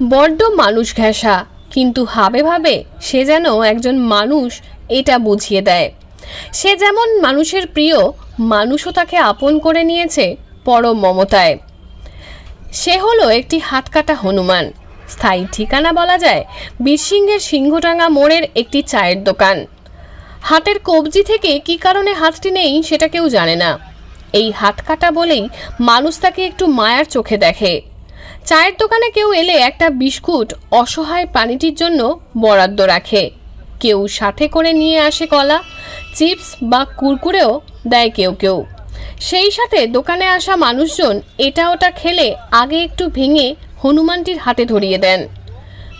বড্ড মানুষ ঘেঁষা, কিন্তু হাবে ভাবে সে যেন একজন মানুষ এটা বুঝিয়ে দেয়। সে যেমন মানুষের প্রিয়, মানুষও তাকে আপন করে নিয়েছে পরম মমতায়। সে হলো একটি হাতকাটা হনুমান। স্থায়ী ঠিকানা বলা যায় বীরসিংহের সিংহটাঙ্গা মোড়ের একটি চায়ের দোকান। হাতের কবজি থেকে কী কারণে হাতটি নেই সেটা কেউ জানে না। এই হাত কাটা বলেই মানুষ তাকে একটু মায়ার চোখে দেখে। চায়ের দোকানে কেউ এলে একটা বিস্কুট অসহায় প্রাণীটির জন্য বরাদ্দ রাখে। কেউ সাথে করে নিয়ে আসে কলা, চিপস বা কুরকুরেও দেয় কেউ কেউ। সেই সাথে দোকানে আসা মানুষজন এটা ওটা খেলে আগে একটু ভেঙে হনুমানটির হাতে ধরিয়ে দেন।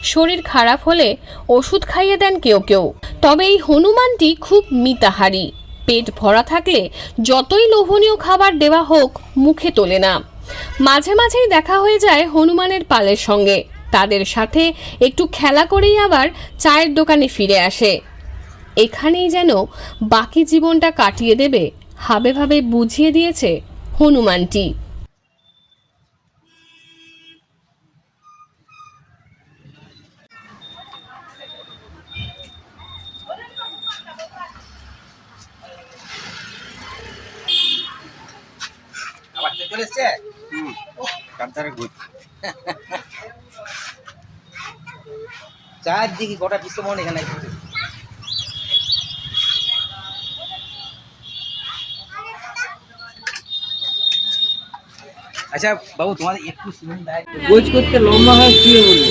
শরীর খারাপ হলে ওষুধ খাইয়ে দেন কেউ কেউ। তবে এই হনুমানটি খুব মিতাহারি। পেট ভরা থাকলে যতই লোভনীয় খাবার দেওয়া হোক, মুখে তোলে না। মাঝে মাঝেই দেখা হয়ে যায় হনুমানের পালের সঙ্গে। তাদের সাথে একটু খেলা করেই আবার চায়ের দোকানে ফিরে আসে। এখানেই যেন বাকি জীবনটা কাটিয়ে দেবে, হাবে ভাবে বুঝিয়ে দিয়েছে হনুমানটি। তো চলে এসছে কান্তারে গুড চারদিকে গোটা বিশ্বমোহন এখানে আচ্ছা বাবু তোমাদের একটু শুনুন দেয় গোজ করতে লম্বা হয় শুয়ে বলবে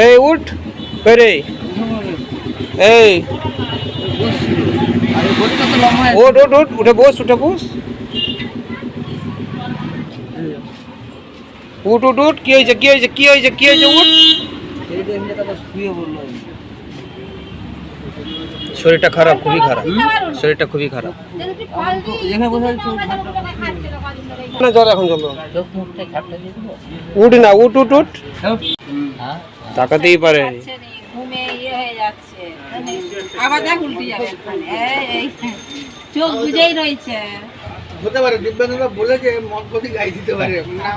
এই উঠ কই রে এই হয় ওঠ ওঠ ওঠ উঠে বস উঠে বস। উঠ উঠ উঠ কি হয়েছে কি হয়েছে কি হয়েছে কি হয়েছে উঠ। শরীরটা খারাপ খুবই খারাপ। শরীরটা খুবই খারাপ। জল এখন দিবো? উঠ না উঠ উঠ। উঠ। হ্যাঁ? তাকাতেই পারে। ঘুমে ইয়ে হয়ে যাচ্ছে। আবার দেখ উল্টে যাবে এই, এই, চোখ বুঝেই রয়েছে। হতে পারে দিব্যাঙ্গরা বলেছে মদ প্রতি গাই দিতে পারে। না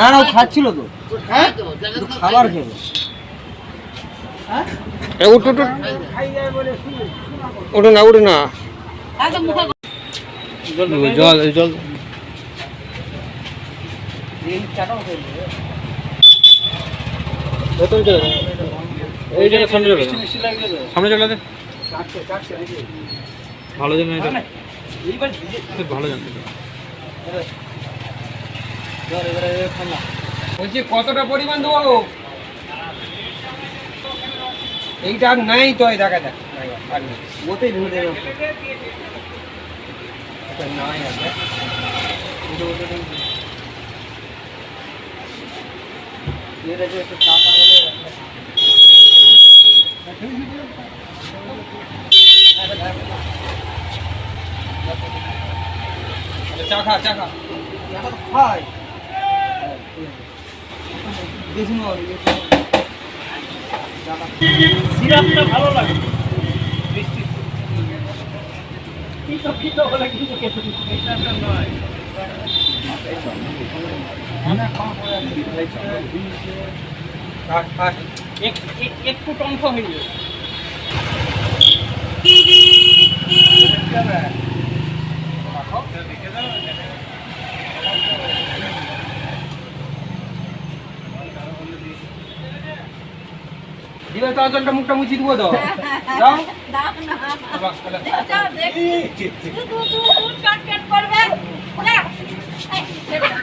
না না খাচ্ছিল তো। হ্যাঁ? খাবার খেলো এ, উঠ উঠ উঠ। উঠ না উঠ জল জল ভেতরে চলে। এই জায়গা সামনে চলে সামনে চলে দে ভালো জন এটা। ভালো জানতে বলছি কতটা পরিমাণ দেবো? এইটা আর নাই তো দেখা যাক। আর ওতেই ধরে দেবে। নাই নেই। এটা যে একটু টাকা চা খা চা খা। খাই। নয়। সিরাপটা ভালো লাগে। হয়ে যাবে দিবে তো জলটা মুখটা মুছি দিব তো যাও দাও না বাবা, চলে। যাও দেখি দু দু দু দু কাট কাট করবে না। এই, দেবে না।